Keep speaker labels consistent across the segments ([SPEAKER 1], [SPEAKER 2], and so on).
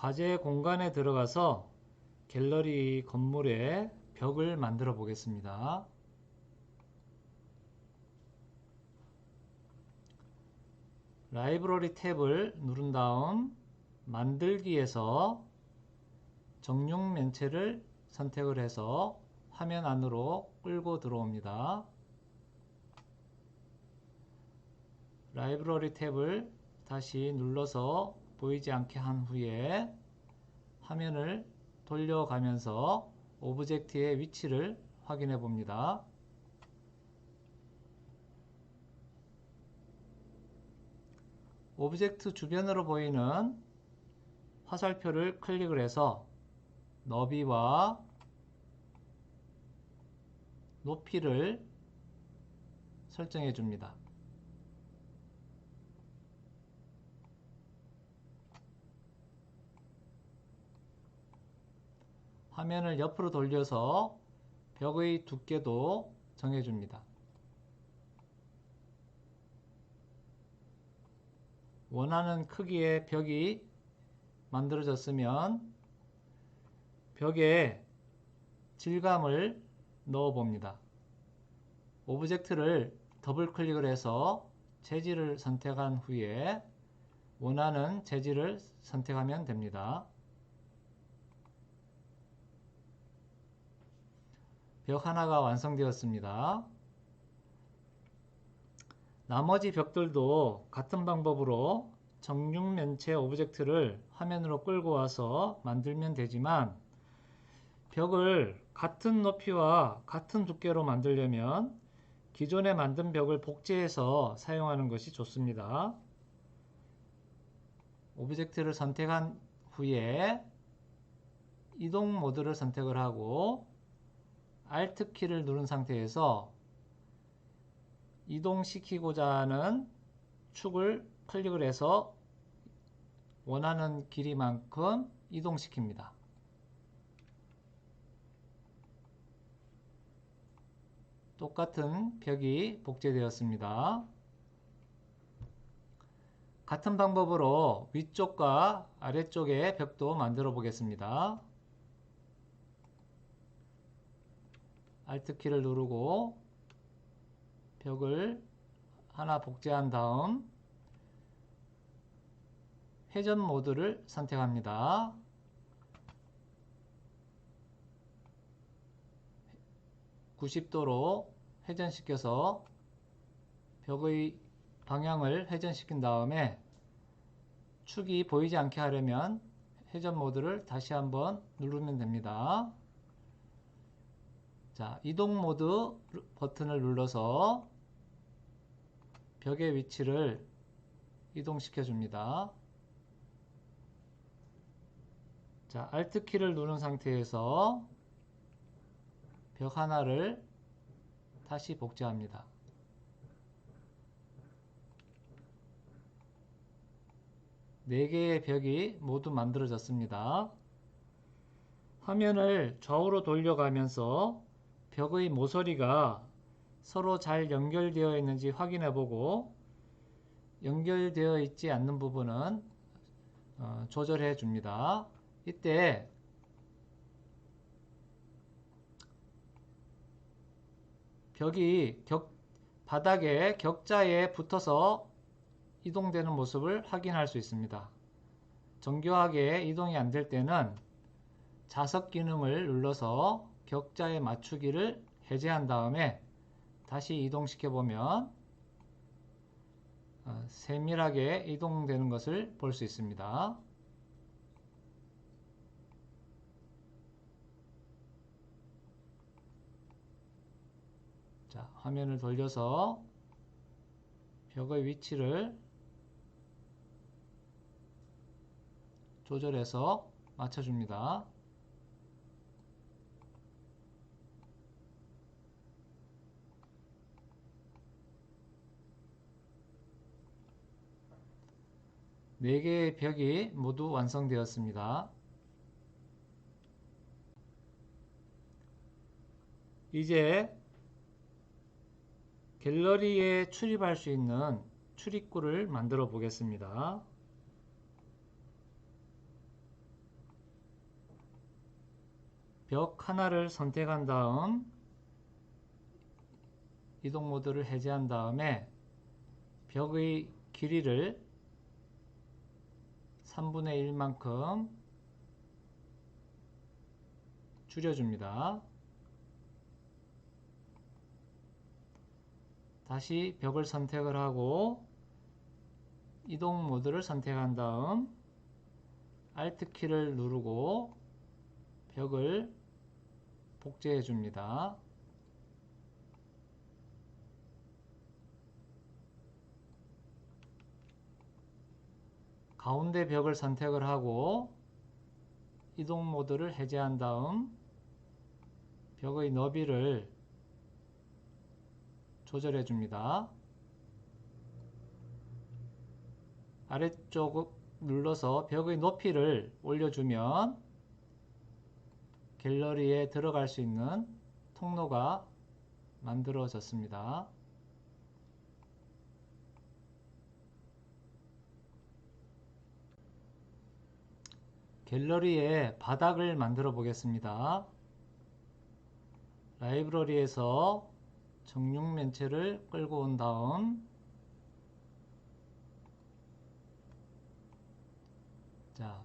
[SPEAKER 1] 과제 공간에 들어가서 갤러리 건물에 벽을 만들어 보겠습니다. 라이브러리 탭을 누른 다음 만들기에서 정육 면체를 선택을 해서 화면 안으로 끌고 들어옵니다. 라이브러리 탭을 다시 눌러서 보이지 않게 한 후에 화면을 돌려가면서 오브젝트의 위치를 확인해 봅니다. 오브젝트 주변으로 보이는 화살표를 클릭을 해서 너비와 높이를 설정해 줍니다. 화면을 옆으로 돌려서 벽의 두께도 정해줍니다. 원하는 크기의 벽이 만들어졌으면 벽에 질감을 넣어 봅니다. 오브젝트를 더블 클릭을 해서 재질을 선택한 후에 원하는 재질을 선택하면 됩니다. 벽 하나가 완성되었습니다. 나머지 벽들도 같은 방법으로 정육면체 오브젝트를 화면으로 끌고 와서 만들면 되지만 벽을 같은 높이와 같은 두께로 만들려면 기존에 만든 벽을 복제해서 사용하는 것이 좋습니다. 오브젝트를 선택한 후에 이동 모드를 선택을 하고 Alt 키를 누른 상태에서 이동시키고자 하는 축을 클릭을 해서 원하는 길이만큼 이동시킵니다. 똑같은 벽이 복제되었습니다. 같은 방법으로 위쪽과 아래쪽의 벽도 만들어 보겠습니다. Alt키를 누르고 벽을 하나 복제한 다음 회전 모드를 선택합니다. (90도로) 회전시켜서 벽의 방향을 회전시킨 다음에 축이 보이지 않게 하려면 회전 모드를 다시 한번 누르면 됩니다. 자, 이동 모드 버튼을 눌러서 벽의 위치를 이동시켜 줍니다. 자, Alt 키를 누른 상태에서 벽 하나를 다시 복제합니다. 네 개의 벽이 모두 만들어졌습니다. 화면을 좌우로 돌려가면서 벽의 모서리가 서로 잘 연결되어 있는지 확인해 보고 연결되어 있지 않는 부분은 어, 조절해 줍니다. 이때 벽이 격, 바닥에 격자에 붙어서 이동되는 모습을 확인할 수 있습니다. 정교하게 이동이 안 될 때는 자석 기능을 눌러서 격자에 맞추기를 해제한 다음에 다시 이동시켜 보면 어, 세밀하게 이동되는 것을 볼 수 있습니다. 자, 화면을 돌려서 벽의 위치를 조절해서 맞춰줍니다. 네 개의 벽이 모두 완성되었습니다. 이제 갤러리에 출입할 수 있는 출입구를 만들어 보겠습니다. 벽 하나를 선택한 다음 이동 모드를 해제한 다음에 벽의 길이를 3분의 1만큼 줄여줍니다. 다시 벽을 선택을 하고 이동 모드를 선택한 다음 Alt 키를 누르고 벽을 복제해 줍니다. 가운데 벽을 선택을 하고 이동 모드를 해제한 다음 벽의 너비를 조절해 줍니다. 아래쪽 눌러서 벽의 높이를 올려주면 갤러리에 들어갈 수 있는 통로가 만들어졌습니다. 갤러리에 바닥을 만들어 보겠습니다. 라이브러리에서 정육 면체를 끌고 온 다음 자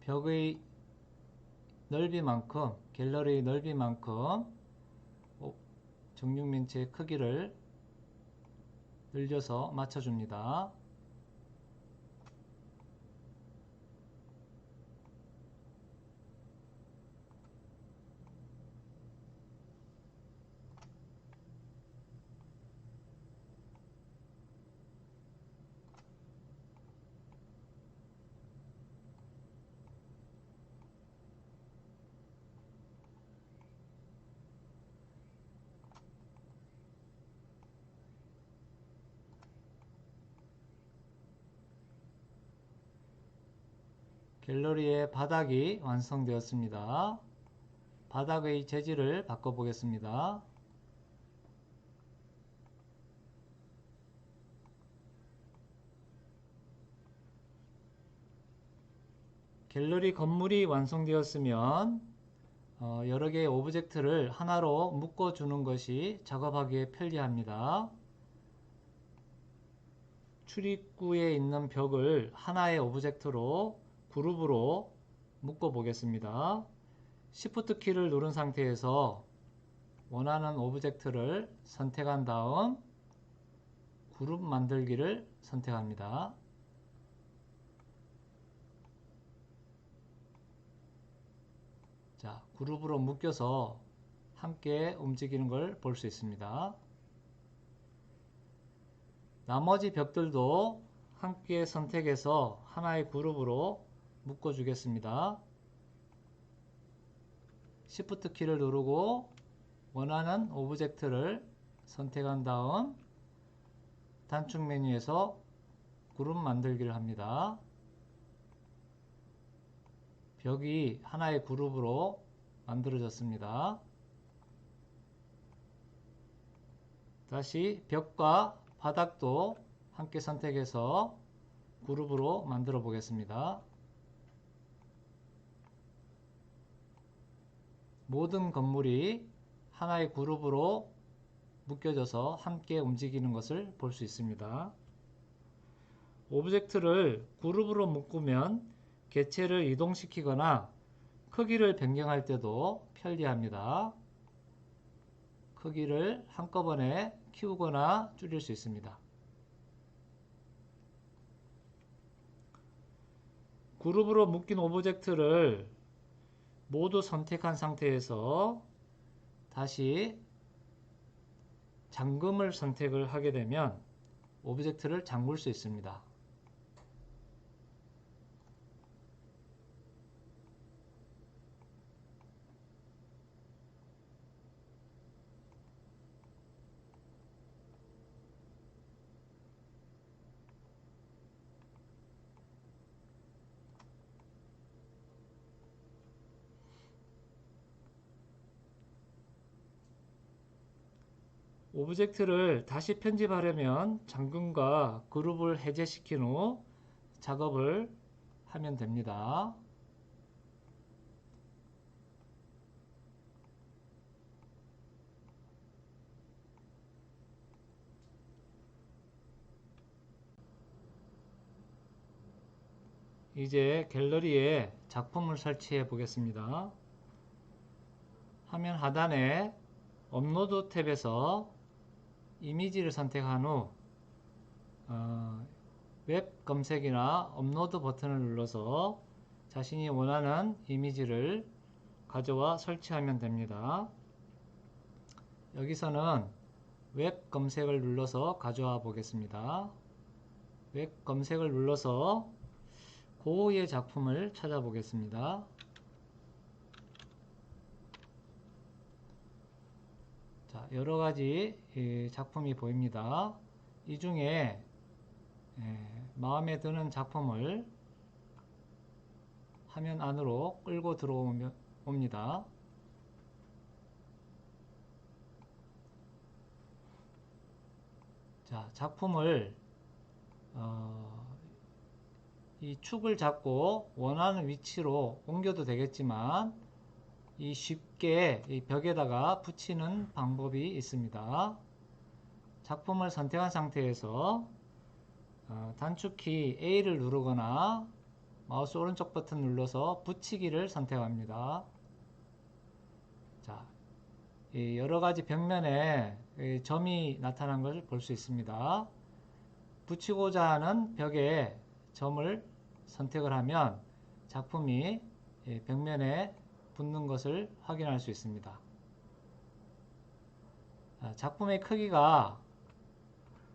[SPEAKER 1] 벽의 넓이만큼 갤러리의 넓이만큼 정육 면체의 크기를 늘려서 맞춰줍니다. 갤러리의 바닥이 완성되었습니다. 바닥의 재질을 바꿔보겠습니다. 갤러리 건물이 완성되었으면 어, 여러 개의 오브젝트를 하나로 묶어주는 것이 작업하기에 편리합니다. 출입구에 있는 벽을 하나의 오브젝트로 그룹으로 묶어 보겠습니다. Shift 키를 누른 상태에서 원하는 오브젝트를 선택한 다음 그룹 만들기를 선택합니다. 자, 그룹으로 묶여서 함께 움직이는 걸 볼 수 있습니다. 나머지 벽들도 함께 선택해서 하나의 그룹으로 묶어 주겠습니다. Shift 키를 누르고 원하는 오브젝트를 선택한 다음 단축 메뉴에서 그룹 만들기를 합니다. 벽이 하나의 그룹으로 만들어졌습니다. 다시 벽과 바닥도 함께 선택해서 그룹으로 만들어 보겠습니다. 모든 건물이 하나의 그룹으로 묶여져서 함께 움직이는 것을 볼 수 있습니다. 오브젝트를 그룹으로 묶으면 개체를 이동시키거나 크기를 변경할 때도 편리합니다. 크기를 한꺼번에 키우거나 줄일 수 있습니다. 그룹으로 묶인 오브젝트를 모두 선택한 상태에서 다시 잠금을 선택을 하게 되면 오브젝트를 잠글 수 있습니다. 오브젝트를 다시 편집하려면 잠금과 그룹을 해제시킨 후 작업을 하면 됩니다. 이제 갤러리에 작품을 설치해 보겠습니다. 화면 하단에 업로드 탭에서 이미지를 선택한 후 어, 웹 검색이나 업로드 버튼을 눌러서 자신이 원하는 이미지를 가져와 설치하면 됩니다. 여기서는 웹 검색을 눌러서 가져와 보겠습니다. 웹 검색을 눌러서 고의 작품을 찾아보겠습니다. 자, 여러 가지 작품이 보입니다. 이 중에 마음에 드는 작품을 화면 안으로 끌고 들어옵니다. 자, 작품을 어, 이 축을 잡고 원하는 위치로 옮겨도 되겠지만 이 쉽 게 이 벽에다가 붙이는 방법이 있습니다. 작품을 선택한 상태에서 어, 단축키 A를 누르거나 마우스 오른쪽 버튼 눌러서 붙이기를 선택합니다. 자, 여러 가지 벽면에 점이 나타난 것을 볼 수 있습니다. 붙이고자 하는 벽에 점을 선택을 하면 작품이 벽면에 붙는 것을 확인할 수 있습니다. 작품의 크기가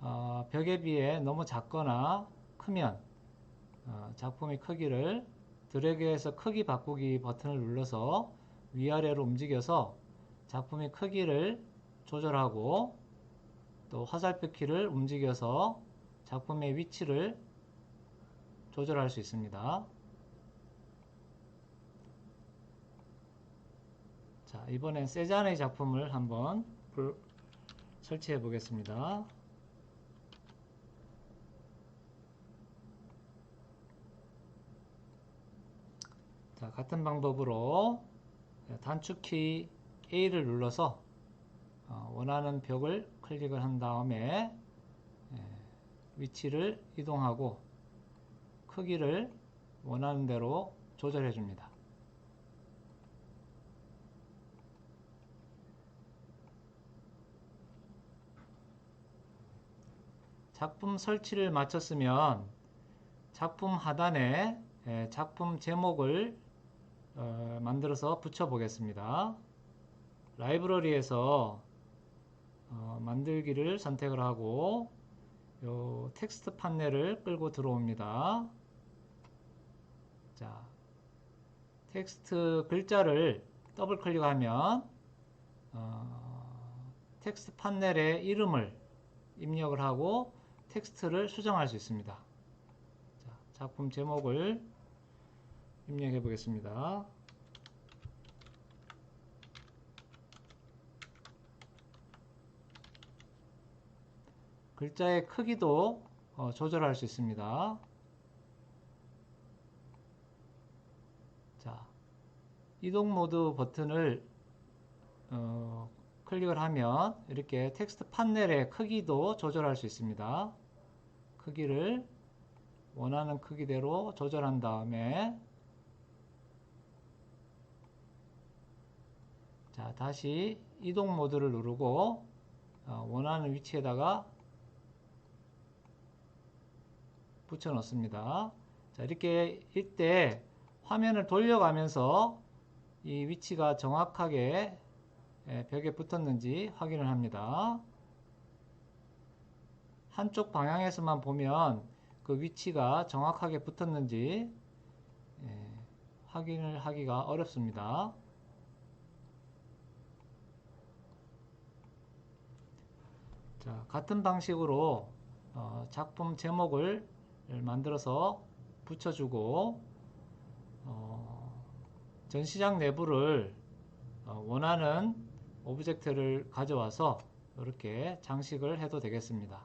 [SPEAKER 1] 어, 벽에 비해 너무 작거나 크면 어, 작품의 크기를 드래그해서 크기 바꾸기 버튼을 눌러서 위아래로 움직여서 작품의 크기를 조절하고 또 화살표 키를 움직여서 작품의 위치를 조절할 수 있습니다. 자, 이번엔 세잔의 작품을 한번 설치해 보겠습니다. 자, 같은 방법으로 단축키 A를 눌러서 어, 원하는 벽을 클릭을 한 다음에 위치를 이동하고 크기를 원하는 대로 조절해 줍니다. 작품 설치를 마쳤으면 작품 하단에 작품 제목을 어, 만들어서 붙여 보겠습니다. 라이브러리에서 어, 만들기를 선택을 하고 요 텍스트 판넬을 끌고 들어옵니다. 자, 텍스트 글자를 더블 클릭하면 어, 텍스트 판넬의 이름을 입력을 하고 텍스트를 수정할 수 있습니다. 자, 작품 제목을 입력해 보겠습니다. 글자의 크기도 어, 조절할 수 있습니다. 자, 이동 모드 버튼을 어, 클릭을 하면 이렇게 텍스트 판넬의 크기도 조절할 수 있습니다. 크기를 원하는 크기대로 조절한 다음에 자 다시 이동 모드를 누르고 어, 원하는 위치에다가 붙여 넣습니다. 자, 이렇게 이때 화면을 돌려가면서 이 위치가 정확하게 예, 벽에 붙었는지 확인을 합니다. 한쪽 방향에서만 보면 그 위치가 정확하게 붙었는지 예, 확인을 하기가 어렵습니다. 자, 같은 방식으로 어, 작품 제목을 만들어서 붙여주고 어, 전시장 내부를 어, 원하는 오브젝트를 가져와서 이렇게 장식을 해도 되겠습니다.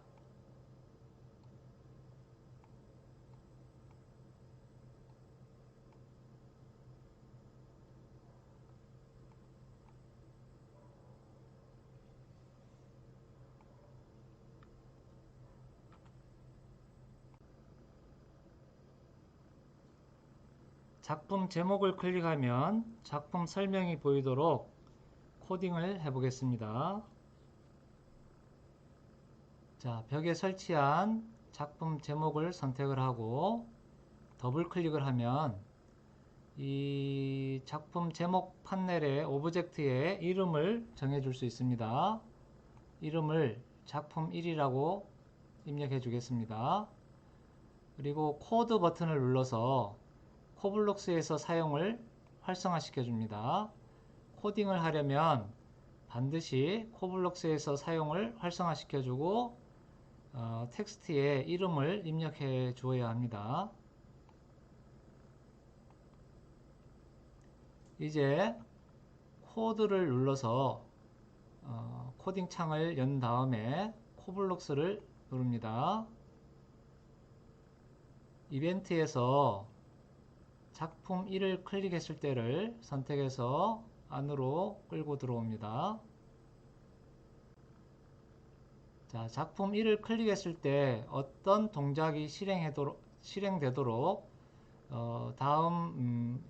[SPEAKER 1] 작품 제목을 클릭하면 작품 설명이 보이도록 코딩을 해보겠습니다. 자, 벽에 설치한 작품 제목을 선택을 하고 더블 클릭을 하면 이 작품 제목 판넬의 오브젝트의 이름을 정해줄 수 있습니다. 이름을 작품 1이라고 입력해 주겠습니다. 그리고 코드 버튼을 눌러서 코블록스에서 사용을 활성화시켜 줍니다. 코딩을 하려면 반드시 코블록스에서 사용을 활성화시켜 주고 어, 텍스트에 이름을 입력해 주어야 합니다. 이제 코드를 눌러서 어, 코딩 창을 연 다음에 코블록스를 누릅니다. 이벤트에서 작품 1을 클릭했을 때를 선택해서 안으로 끌고 들어옵니다. 자, 작품 1을 클릭했을 때 어떤 동작이 실행되도록 어, 다음 음,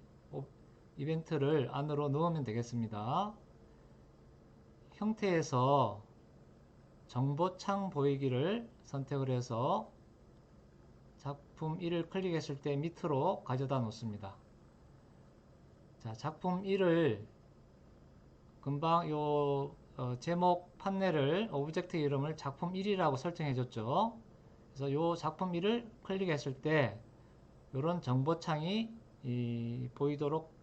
[SPEAKER 1] 이벤트를 안으로 넣으면 되겠습니다. 형태에서 정보창 보이기를 선택을 해서 작품 1을 클릭했을 때 밑으로 가져다 놓습니다. 자, 작품 1을 금방 요 어, 제목 판넬을 오브젝트 이름을 작품 1이라고 설정해 줬죠. 그래서 요 작품 1을 클릭했을 때 이런 정보창이 보이도록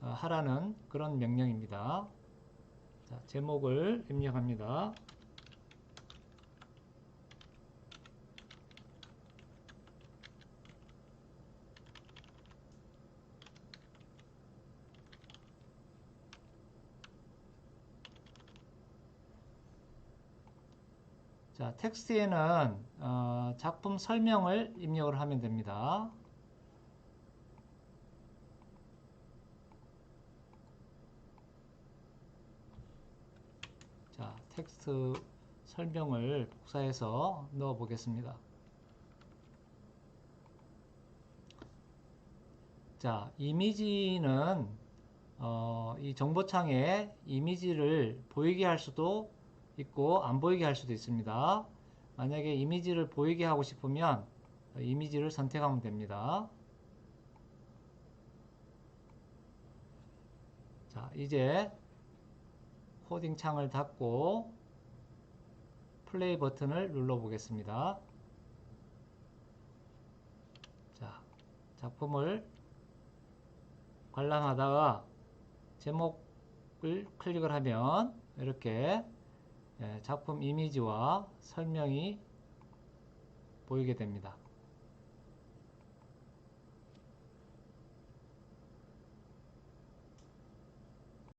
[SPEAKER 1] 어, 하라는 그런 명령입니다. 자, 제목을 입력합니다. 자, 텍스트에는 어, 작품 설명을 입력을 하면 됩니다. 자, 텍스트 설명을 복사해서 넣어 보겠습니다. 자, 이미지는 어, 이 정보창에 이미지를 보이게 할 수도 있고 안 보이게 할 수도 있습니다. 만약에 이미지를 보이게 하고 싶으면 이미지를 선택하면 됩니다. 자, 이제 코딩 창을 닫고 플레이 버튼을 눌러 보겠습니다. 자, 작품을 관람하다가 제목을 클릭을 하면 이렇게 예, 작품 이미지와 설명이 보이게 됩니다.